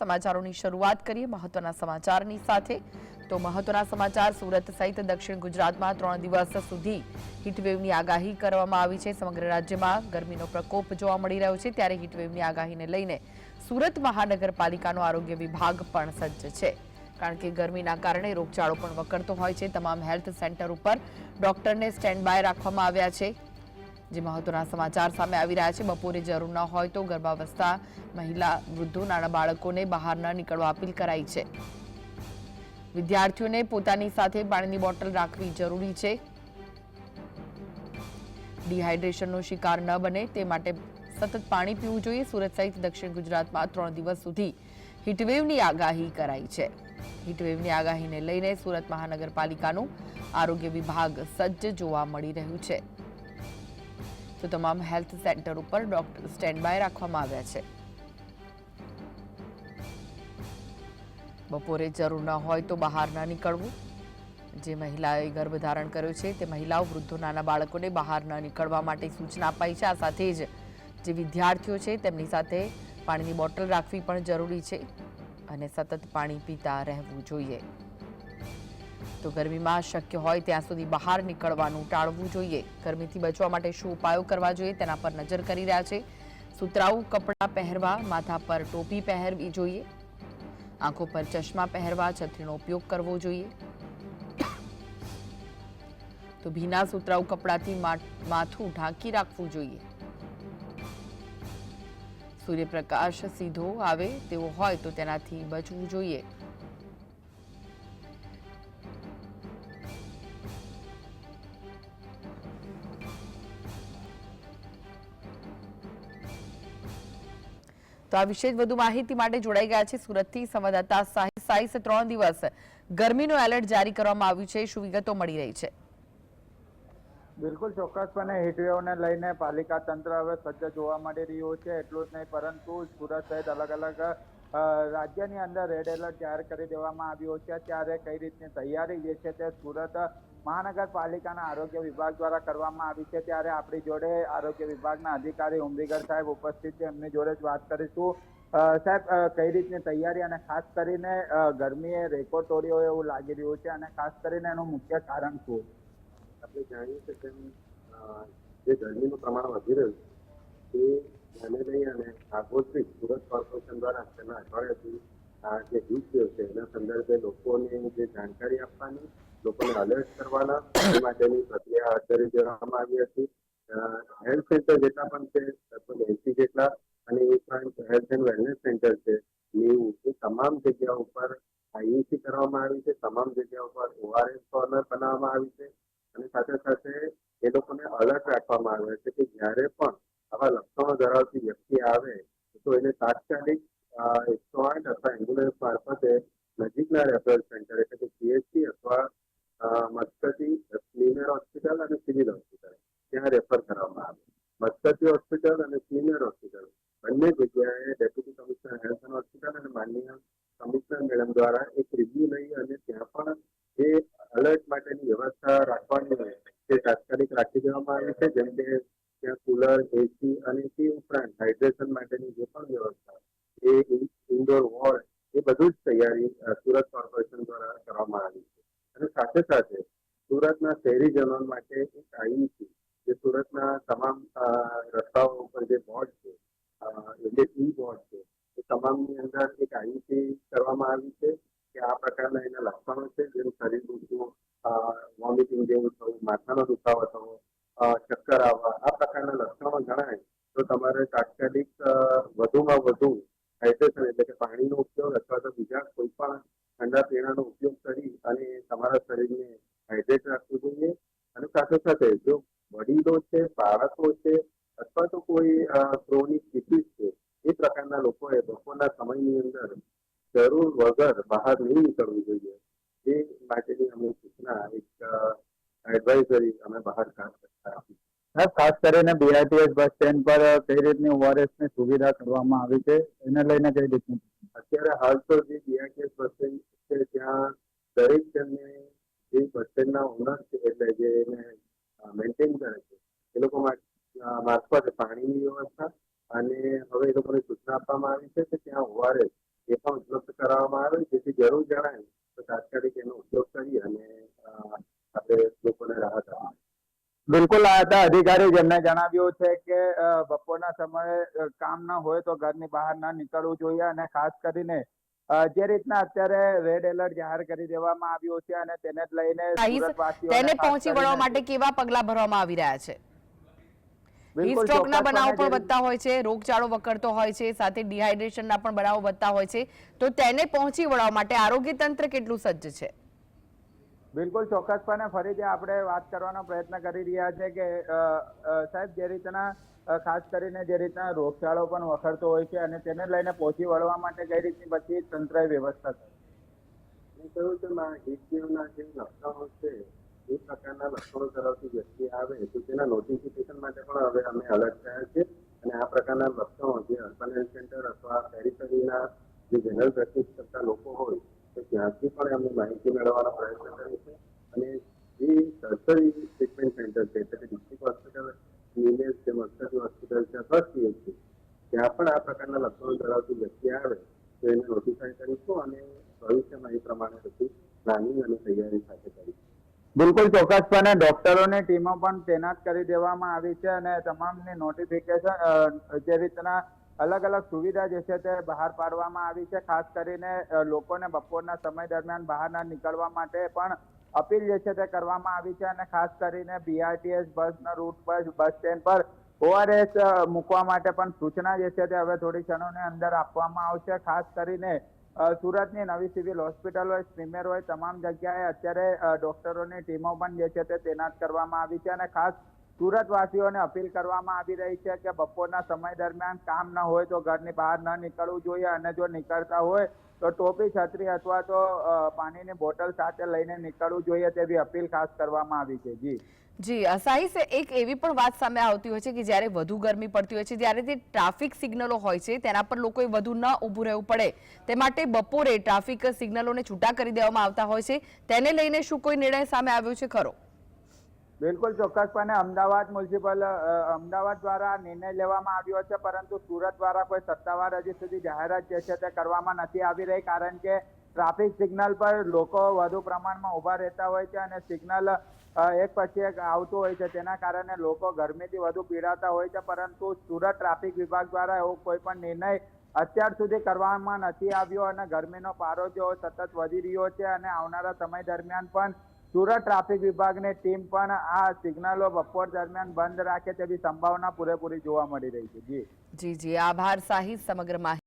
સમાચારોની શરૂઆત કરીએ મહત્વના સમાચારની સાથે. તો મહત્વના સમાચાર, સુરત સહિત દક્ષિણ ગુજરાતમાં ત્રણ દિવસ સુધી હીટવેવની આગાહી કરવામાં આવી છે. સમગ્ર રાજ્યમાં ગરમીનો પ્રકોપ જોવા મળી રહ્યો છે. ત્યારે હીટવેવની આગાહીને લઈને સુરત મહાનગરપાલિકાનો આરોગ્ય વિભાગ પણ સજ્જ છે. કારણ કે ગરમીના કારણે રોગચાળો પણ વકરતો હોય છે. તમામ હેલ્થ સેન્ટર ઉપર ડોક્ટરને સ્ટેન્ડ બાય રાખવામાં આવ્યા છે. જે મહત્વના સમાચાર સામે આવી રહ્યા છે. બપોરે જરૂર ન હોય તો ગર્ભાવસ્થા મહિલા, વૃદ્ધો, નાના બાળકોને બહાર ન નીકળવા અપીલ કરાઈ છે. વિદ્યાર્થીઓને પોતાની સાથે પાણીની બોટલ રાખવી જરૂરી છે. ડિહાઇડ્રેશનનો શિકાર ન બને તે માટે સતત પાણી પીવું જોઈએ. સુરત સહિત દક્ષિણ ગુજરાતમાં ત્રણ દિવસ સુધી હીટવેવની આગાહી કરાઈ છે. હીટવેવની આગાહીને લઈને સુરત મહાનગરપાલિકાનું આરોગ્ય વિભાગ સજ્જ જોવા મળી રહ્યું છે. તો તમામ હેલ્થ સેન્ટર ઉપર ડોક્ટર સ્ટેન્ડ બાય રાખવામાં આવ્યા છે. બપોરે જરૂર ન હોય તો બહાર ન નીકળવું. જે મહિલાએ ગર્ભધારણ કર્યો છે, તે મહિલાઓ, વૃદ્ધો, નાના બાળકોને બહાર ન નીકળવા માટે સૂચના અપાઈ છે. આ સાથે જ જે વિદ્યાર્થીઓ છે, તેમની સાથે પાણીની બોટલ રાખવી પણ જરૂરી છે અને સતત પાણી પીતા રહેવું જોઈએ. તો ગરમીમાં શક્ય હોય ત્યાં સુધી બહાર નીકળવાનું ટાળવું જોઈએ. ગરમીથી બચવા માટે શું ઉપાયો કરવા જોઈએ તેના પર નજર કરી રહ્યા છે. સુતરાઉ કપડાં પહેરવા, માથા પર ટોપી પહેરવી જોઈએ. આંખો પર ચશ્મા પહેરવા, છત્રીનો ઉપયોગ કરવો જોઈએ. તો ભીના સુતરાઉ કપડાથી માથું ઢાંકી રાખવું જોઈએ. સૂર્યપ્રકાશ સીધો આવે તેવો હોય તો તેનાથી બચવું જોઈએ. તો આ વિશે વધુ માહિતી માટે જોડાઈ ગયા છે સુરતથી સંવાદદાતા સાહિલ સાઈસ ત્રણ દિવસ. ગરમીનું એલર્ટ જારી કરવામાં આવ્યું છે, શું વિગતો મળી રહી છે? બિલકુલ, ચોક્કસપણે હીટવેવને લઈને પાલિકા તંત્ર હવે સજ્જ જોવા મળી રહ્યું છે, એટલું જ નહીં, પરંતુ સુરત સહિત અલગ અલગ રાજ્યની અંદર રેડ એલર્ટ જાહેર કરી દેવામાં આવ્યું છે. ત્યારે કઈ રીતની તૈયારી જે છે તે સુરત મહાનગરપાલિકાના આરોગ્ય વિભાગ દ્વારા કરવામાં આવી છે. ત્યારે આપણી જોડે આરોગ્ય વિભાગના અધિકારી ઉમરીગર સાહેબ ઉપસ્થિત છે. એમની જોડે જ વાત કરીશું. સાહેબ કઈ રીતની તૈયારી અને ખાસ કરીને ગરમીએ રેકોર્ડ તોડ્યો એવું લાગી રહ્યું છે અને ખાસ કરીને એનું મુખ્ય કારણ શું? આપણે જાણીએ છીએ કે જે ગરમીનું પ્રમાણ વધી રહ્યું છે તે ધ્યાને લઈ અને આગોતરી સુરત કોર્પોરેશન દ્વારા તેના અઠવાડિયાથી આ જે વેવ છે, એના સંદર્ભે લોકોને જે જાણકારી આપવાની લોકોને અલર્ટ કરવાના. એ માટેની પ્રક્રિયા હાથ ધરી દેવામાં આવી હતી. હેલ્થ સેન્ટર જેટલા પણ છે, લગભગ એસી જેટલા, અને એ ઉપરાંત હેલ્થ એન્ડ વેલનેસ સેન્ટર છે. નેવું એ તમામ જગ્યા ઉપર આઈએસી કરવામાં આવી છે. તમામ જગ્યા ઉપર ઓઆરએસ કોર્નર બનાવવામાં આવી છે. અને સાથે સાથે એ લોકોને અલર્ટ રાખવામાં આવે છે કે જ્યારે પણ આવા લક્ષણો ધરાવતી વ્યક્તિ આવે, તો એને તાત્કાલિક એકસો આઠ અથવા એમ્બ્યુલન્સ મારફતે નજીકના રેફરલ સેન્ટર એટલે કે સીએચસી અથવા અ, મસ્કતી ક્લિનર હોસ્પિટલ અને સિવિલ હોસ્પિટલ, ત્યાં રેફર કરવામાં આવે. મસ્કતી હોસ્પિટલ અને સિનિયર હોસ્પિટલ, બંને જગ્યાએ ડેપ્યુટી કમિશનર હેલ્થ હોસ્પિટલ અને માનનીય કમિશનર મેડમ દ્વારા એક રિવ્યુ લઈ અને ત્યાં પણ જે અલર્ટ માટેની વ્યવસ્થા રાખવાની હોય તે તાત્કાલિક રાખી દેવામાં આવી છે, જેમ કે ત્યાં કુલર એસી અને તે ઉપરાંત હાઇડ્રેશન માટેની જે પણ વ્યવસ્થા, એ ઇન્ડોર વોર્ડ એ બધું જ તૈયારી સુરત કોર્પોરેશન દ્વારા કરવામાં આવી છે. અને સાથે સાથે સુરતના શહેરીજનો માટે એક છે, જે સુરતના તમામ રસ્તાઓ ઉપર જે બોર્ડ છે એટલે ઈ બોર્ડ છે, એ તમામની અંદર એક આઈયુસી કરવામાં આવી છે કે આ પ્રકારના એના લક્ષણો છે જેનું શરીર દુખવું વોમિટિંગ જેવું થવું, માથાનો દુખાવો થવો ચક્કર આવવા, આ પ્રકારના લક્ષણો જણાય તો તમારે તાત્કાલિક વધુમાં વધુ હાઇડ્રેશન એટલે કે પાણીનો ઉપયોગ અથવા તો બીજા કોઈ પણ ઠંડા પીણાનો ઉપયોગ કરી અને તમારા શરીરને હાઇડ્રેટ રાખવું જોઈએ અને સાથે સાથે જો વડીલો છે બાળકો છે અથવા તો કોઈ ક્રોનિક ડિસીઝ છે એ પ્રકારના લોકોએ બપોરના સમયની અંદર જરૂર વગર બહાર નહીં નીકળવું જોઈએ. એ માટેની અમે સૂચના એક એડવાઇઝરી અમે બહાર હા ખાસ કરીને બીઆરટીએસ બસ સ્ટેન્ડ પર કઈ રીતની ઓઆરએસની સુવિધા કરવામાં આવી છે એને લઈને કઈ રીતની? અત્યારે હાલ તો જે બીઆરટીએસ બસ સ્ટેન્ડ છે ત્યાં દરેક જણને જે બસ સ્ટેન્ડના ઓનર છે, એટલે જે એને મેન્ટેન કરે છે, એ લોકો મારફત પાણીની વ્યવસ્થા અને હવે એ લોકોને સૂચના આપવામાં આવી છે કે ત્યાં ઓઆરએસ એ પણ ઉપલબ્ધ કરાવવામાં આવે. જેથી જરૂર જણાય તો તાત્કાલિક એનો ઉપયોગ કરી અને આપણે લોકોને રાહત આવે બિલકુલ, આ હતા અધિકારી જેમને જણાવ્યું છે કે બપોરના સમયે કામ ના હોય તો ઘરની બહાર ના નીકળવું જોઈએ અને ખાસ કરીને જે રીતના અત્યારે રેડ એલર્ટ જાહેર કરી દેવામાં આવ્યો છે અને તેને જ લઈને તેને પહોંચી વળવા માટે કેવા પગલા ભરવામાં આવી રહ્યા છે? હીટસ્ટ્રોકના બનાવો પણ વધતા હોય છે રોગચાળો વકરતો હોય છે સાથે ડિહાઇડ્રેશનના પણ બનાવો વધતા હોય છે. તો તેને પહોંચી વળવા માટે આરોગ્ય તંત્ર કેટલું સજ્જ છે? બિલકુલ ચોક્કસપણે ફરીથી આપણે વાત કરવાનો પ્રયત્ન કરી રહ્યા છે કે સાહેબ જે રીતના ખાસ કરીને જે રીતના રોગચાળો પણ વખરતો હોય છે અને તેને લઈને પહોંચી વળવા માટે કઈ રીતની પછી તંત્રએ વ્યવસ્થા કરી. કહ્યું છે હિટવેવના જે લક્ષણો છે, એ પ્રકારના લક્ષણો ધરાવતી વ્યક્તિ આવે, તો તેના નોટિફિકેશન માટે પણ હવે અમે અલર્ટ થયા છે. અને આ પ્રકારના લક્ષણો જે અર્બન હેલ્થ સેન્ટર અથવા પેરિફેરીના જે જનરલ પ્રેક્ટિસ કરતા લોકો હોય, તો ત્યાંથી પણ અમે માહિતી મેળવવાનો પ્રયત્ન કરીશું અને જે સરકારી ટ્રીટમેન્ટ સેન્ટર છે, એટલે કે ડિસ્ટ્રિક્ટ હોસ્પિટલ નિમેશ તેમજ મર્કઝી હોસ્પિટલ છે, અથવા CHC ત્યાં પણ આ પ્રકારના લક્ષણો ધરાવતી વ્યક્તિ આવે, તો એને નોટિફાય કરીશું અને ભવિષ્યમાં એ પ્રમાણે બધી પ્લાનિંગ અને તૈયારી સાથે કરીશું. બિલકુલ ચોક્કસપણે ડોક્ટરોની ટીમો પણ તૈનાત કરી દેવામાં આવી છે અને તમામની નોટિફિકેશન જે રીતના અલગ અલગ સુવિધા જે છે તે બહાર પાડવામાં આવી છે, ખાસ કરીને લોકોને બપોરના સમય દરમિયાન બહાર ના નીકળવા માટે પણ અપીલ જે છે તે કરવામાં આવી છે અને ખાસ કરીને બીઆરટીએસ બસના રૂટ પર, બસ સ્ટેન્ડ પર ઓઆરએસ મૂકવા માટે પણ સૂચના જે છે તે હવે થોડી ક્ષણોની અંદર આપવામાં આવશે. ખાસ કરીને સુરતની નવી સિવિલ હોસ્પિટલ હોય સ્ટ્રીમેર હોય, તમામ જગ્યાએ અત્યારે ડોક્ટરોની ટીમો પણ જે છે તે તૈનાત કરવામાં આવી છે અને ખાસ સુરતવાસીઓને અપીલ કરવામાં આવી રહી છે કે બપોરના સમય દરમિયાન કામ ન હોય તો ઘરની બહાર ન નીકળવું જોઈએ અને જો નીકળતા હોય તો ટોપી, છત્રી અથવા તો પાણીની બોટલ સાથે લઈને નીકળવું જોઈએ તેવી અપીલ ખાસ કરવામાં આવી છે. જી. જી સાહિસ એક એવી પણ વાત સામે આવતી હોય છે કે જ્યારે વધુ ગરમી પડતી હોય છે ત્યારે તે ટ્રાફિક સિગ્નલો હોય છે, તેના પર લોકોએ વધુ ન ઊભું રહેવું પડે. તે માટે બપોરે ટ્રાફિક સિગ્નલોને છૂટા કરી દેવામાં આવતા હોય છે. તેને લઈને શું કોઈ નિર્ણય સામે આવ્યો છે? ખરો. બિલકુલ ચોક્કસપણે અમદાવાદ મ્યુનિસિપલ અમદાવાદ દ્વારા નિર્ણય લેવામાં આવ્યો છે, પરંતુ સુરત દ્વારા કોઈ સત્તાવાર હજી સુધી જાહેરાત જે છે તે કરવામાં નથી આવી રહી, કારણ કે ટ્રાફિક સિગ્નલ પર લોકો વધુ પ્રમાણમાં ઊભા રહેતા હોય છે અને સિગ્નલ એક પછી એક આવતું હોય છે, તેના કારણે લોકો ગરમીથી વધુ પીડાતા હોય છે, પરંતુ સુરત ટ્રાફિક વિભાગ દ્વારા એવો કોઈ પણ નિર્ણય અત્યાર સુધી કરવામાં નથી આવ્યો અને ગરમીનો પારો જો સતત વધી રહ્યો છે અને આવનારા સમય દરમિયાન પણ સુરત ટ્રાફિક વિભાગની ટીમ પણ આ સિગ્નલો બપોર દરમિયાન બંધ રાખે તેવી સંભાવના પૂરેપૂરી જોવા મળી રહી છે. જી. જી આભાર સાહિત સમગ્ર માહિતી.